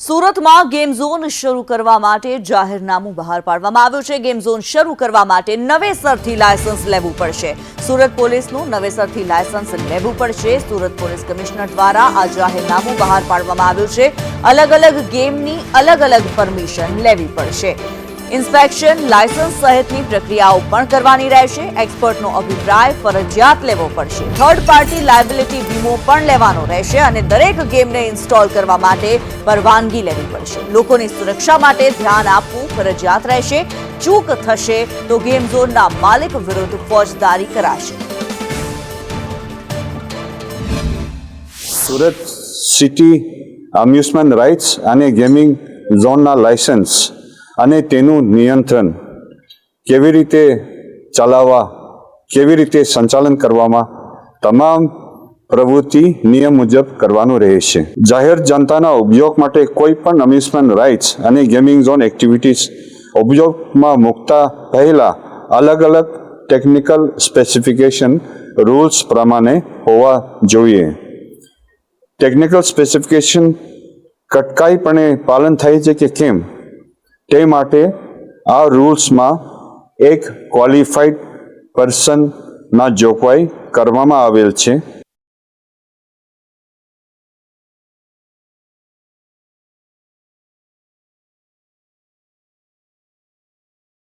સુરતમાં game zone શરૂ કરવા માટે જાહેરનામું બહાર પાડવામાં આવ્યું છે. ગેમ ઝોન શરૂ કરવા માટે નવેસરથી લાયસન્સ લેવું પડશે. સુરત પોલીસનું નવેસરથી લાયસન્સ લેવું પડશે. સુરત પોલીસ કમિશનર દ્વારા આ જાહેરનામું બહાર પાડવામાં આવ્યું છે. અલગ અલગ ગેમની અલગ અલગ પરમિશન લેવી પડશે. ઇન્સ્પેક્શન, લાયસન્સ સહિતની પ્રક્રિયાઓ પણ કરવાની રહેશે. એક્સપર્ટનો અભિપ્રાય ફરજિયાત લેવો પડશે. થર્ડ પાર્ટી લાયબિલિટી વીમો પણ લેવાનો રહેશે અને દરેક ગેમને ઇન્સ્ટોલ કરવા માટે પરવાનગી લેવી પડશે. લોકોની સુરક્ષા માટે ધ્યાન આપવું ફરજિયાત રહેશે. ચૂક થશે તો ગેમ ઝોનના માલિક વિરુદ્ધ ફોજદારી કરાશે. સુરત સિટી અમ્યુઝમેન્ટ રાઇટ્સ અને ગેમિંગ ઝોનના લાયસન્સ અને તેનું નિયંત્રણ કેવી રીતે ચલાવવા, કેવી રીતે સંચાલન કરવામાં તમામ પ્રવૃત્તિ નિયમ મુજબ કરવાનું રહેશે. જાહેર જનતાના ઉપયોગ માટે કોઈ પણ અમ્યુઝમેન્ટ રાઇટ્સ અને ગેમિંગ ઝોન એક્ટિવિટીઝ ઉપયોગમાં મૂકતા પહેલાં અલગ અલગ ટેકનિકલ સ્પેસિફિકેશન રૂલ્સ પ્રમાણે હોવા જોઈએ. ટેકનિકલ સ્પેસિફિકેશન કટકાઈપણે પાલન થાય છે કે કેમ? તે માટે આ રૂલ્સમાં એક ક્વોલિફાઈડ પર્સનના જોગવાઈ કરવામાં આવેલ છે.